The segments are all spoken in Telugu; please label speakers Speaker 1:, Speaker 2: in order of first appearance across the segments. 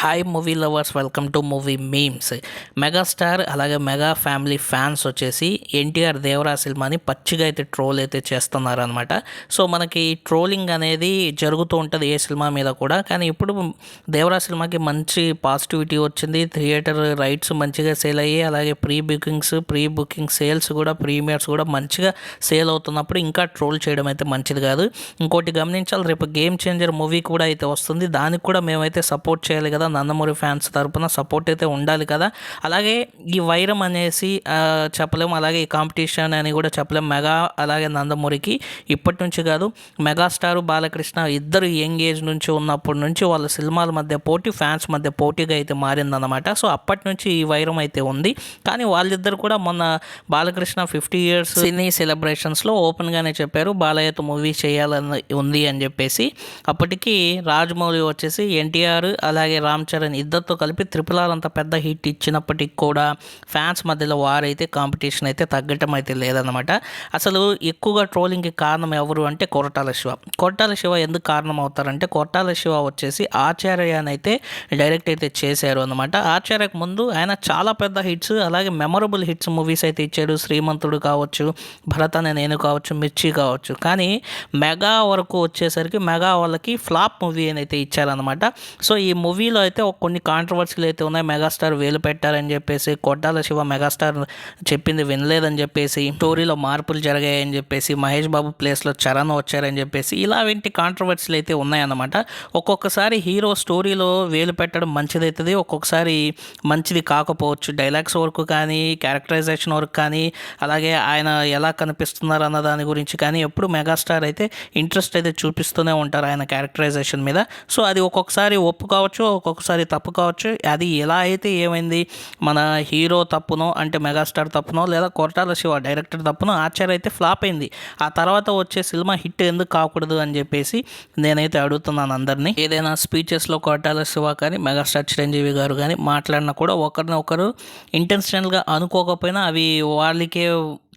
Speaker 1: Hi movie lovers welcome to movie memes megastar అలాగే మెగా ఫ్యామిలీ ఫ్యాన్స్ వచ్చేసి ఎన్టీఆర్ దేవరా సినిమాని పచ్చిగా అయితే ట్రోల్ అయితే చేస్తున్నారు అనమాట సో మనకి ట్రోలింగ్ అనేది జరుగుతూ ఉంటుంది ఏ సినిమా మీద కూడా. కానీ ఇప్పుడు దేవరా సినిమాకి మంచి పాజిటివిటీ వచ్చింది. థియేటర్ రైట్స్ మంచిగా సేల్ అయ్యి అలాగే pre bookings pre booking sales కూడా ప్రీమియర్స్ కూడా మంచిగా సేల్ అవుతున్నప్పుడు ఇంకా ట్రోల్ చేయడం అయితే మంచిది కాదు. ఇంకోటి గమనించాలి రేపు గేమ్ చేంజర్ మూవీ కూడా అయితే వస్తుంది. దానికి కూడా మేమైతే సపోర్ట్ చేయాలి కదా. నందమూరి ఫ్యాన్స్ తరపున సపోర్ట్ అయితే ఉండాలి కదా. అలాగే ఈ వైరం అనేసి చెప్పలేము అలాగే ఈ కాంపిటీషన్ అని కూడా చెప్పలేము మెగా అలాగే నందమూరికి ఇప్పటి నుంచి కాదు మెగాస్టార్ బాలకృష్ణ ఇద్దరు యంగ్ ఏజ్ నుంచి ఉన్నప్పటి నుంచి వాళ్ళ సినిమాల మధ్య పోటీ ఫ్యాన్స్ మధ్య పోటీగా అయితే మారిందన్నమాట. సో అప్పటి నుంచి ఈ వైరం అయితే ఉంది. కానీ వాళ్ళిద్దరు కూడా మొన్న బాలకృష్ణ ఫిఫ్టీ ఇయర్స్ సినీ సెలబ్రేషన్స్లో ఓపెన్గానే చెప్పారు బాలయ్యతో మూవీ చేయాలని ఉంది అని చెప్పేసి. అప్పటికి రాజమౌళి వచ్చేసి ఎన్టీఆర్ అలాగే రామ్ చరణ్ ఇద్దరితో కలిపి త్రిపుల్ అంత పెద్ద హిట్ ఇచ్చినప్పటికి కూడా ఫ్యాన్స్ మధ్యలో వారైతే కాంపిటీషన్ అయితే తగ్గటం అయితే లేదన్నమాట. అసలు ఎక్కువగా ట్రోలింగ్కి కారణం ఎవరు అంటే కొరటాల శివ. కొరటాల శివ ఎందుకు కారణం అవుతారంటే కొరటాల శివ వచ్చేసి ఆచార్య అని అయితే డైరెక్ట్ అయితే చేశారు అనమాట ఆచార్యకు ముందు ఆయన చాలా పెద్ద హిట్స్ అలాగే మెమొరబుల్ హిట్స్ మూవీస్ అయితే ఇచ్చాడు. శ్రీమంతుడు కావచ్చు భరత్ అనే నేను కావచ్చు మిర్చి కావచ్చు. కానీ మెగా వరకు వచ్చేసరికి మెగా వాళ్ళకి ఫ్లాప్ మూవీ అని అయితే ఇచ్చారనమాట సో ఈ మూవీలో అయితే కొన్ని కాంట్రవర్సీలు అయితే ఉన్నాయి. మెగాస్టార్ వేలు పెట్టారని చెప్పేసి కొట్టాల శివ మెగాస్టార్ చెప్పింది వినలేదని చెప్పేసి స్టోరీలో మార్పులు జరిగాయని చెప్పేసి మహేష్ బాబు ప్లేస్లో చరణ్ వచ్చారని చెప్పేసి ఇలా వంటి కాంట్రవర్సీలు అయితే ఉన్నాయన్నమాట. ఒక్కొక్కసారి హీరో స్టోరీలో వేలు పెట్టడం మంచిదవుతుంది ఒక్కొక్కసారి మంచిది కాకపోవచ్చు. డైలాగ్స్ వరకు కానీ క్యారెక్టరైజేషన్ వరకు కానీ అలాగే ఆయన ఎలా కనిపిస్తున్నారు అన్న దాని గురించి కానీ ఎప్పుడు మెగాస్టార్ అయితే ఇంట్రెస్ట్ అయితే చూపిస్తూనే ఉంటారు ఆయన క్యారెక్టరైజేషన్ మీద. సో అది ఒక్కొక్కసారి ఒప్పుకోవచ్చు ఒక్కొక్క ఒక్కొక్కసారి తప్పు కావచ్చు. అది ఎలా అయితే ఏమైంది? మన హీరో తప్పునో అంటే మెగాస్టార్ తప్పునో లేదా కొరటాల శివ డైరెక్టర్ తప్పునో ఆచార్య అయితే ఫ్లాప్ అయింది. ఆ తర్వాత వచ్చే సినిమా హిట్ ఎందుకు కాకూడదు అని చెప్పేసి నేనైతే అడుగుతున్నాను అందరినీ. ఏదైనా స్పీచెస్లో కొరటాల శివ కానీ మెగాస్టార్ చిరంజీవి గారు కానీ మాట్లాడినా కూడా ఒకరిని ఒకరు ఇంటెన్షనల్గా అనుకోకపోయినా అవి వాళ్ళకే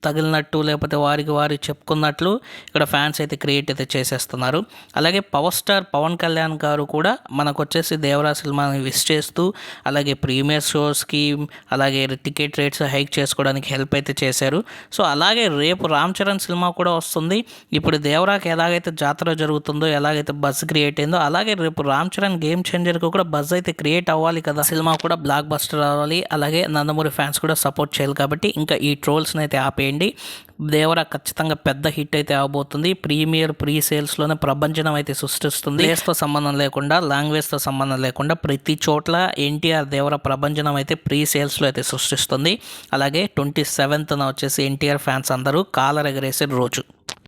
Speaker 1: తగిలినట్టు లేకపోతే వారికి వారు చెప్పుకున్నట్లు ఇక్కడ ఫ్యాన్స్ అయితే క్రియేట్ అయితే చేసేస్తున్నారు. అలాగే పవర్ స్టార్ పవన్ కళ్యాణ్ గారు కూడా మనకు వచ్చేసి దేవరా సినిమాని విష్ చేస్తూ అలాగే ప్రీమియర్ షోస్కి అలాగే టికెట్ రేట్స్ హైక్ చేసుకోవడానికి హెల్ప్ అయితే చేశారు. సో అలాగే రేపు రామ్ చరణ్ సినిమా కూడా వస్తుంది. ఇప్పుడు దేవరాకి ఎలాగైతే జాతర జరుగుతుందో ఎలాగైతే బజ్ క్రియేట్ అయిందో అలాగే రేపు రామ్ చరణ్ గేమ్ చేంజర్కి కూడా బజ్ అయితే క్రియేట్ అవ్వాలి కదా. సినిమా కూడా బ్లాక్ బస్టర్ అవ్వాలి అలాగే నందమూరి ఫ్యాన్స్ కూడా సపోర్ట్ చేయాలి కాబట్టి ఇంకా ఈ ట్రోల్స్ని అయితే చేయండి. దేవర ఖచ్చితంగా పెద్ద హిట్ అయితే అవబోతుంది. ప్రీమియర్ ప్రీ సేల్స్లోనే ప్రపంచం అయితే సృష్టిస్తుంది. ప్లేస్తో సంబంధం లేకుండా లాంగ్వేజ్తో సంబంధం లేకుండా ప్రతి చోట్ల ఎన్టీఆర్ దేవర ప్రభంజనం అయితే ప్రీ సేల్స్లో అయితే సృష్టిస్తుంది. అలాగే ట్వంటీ సెవెంత్న వచ్చేసి ఎన్టీఆర్ ఫ్యాన్స్ అందరూ కాలర్ ఎగరేసే రోజు.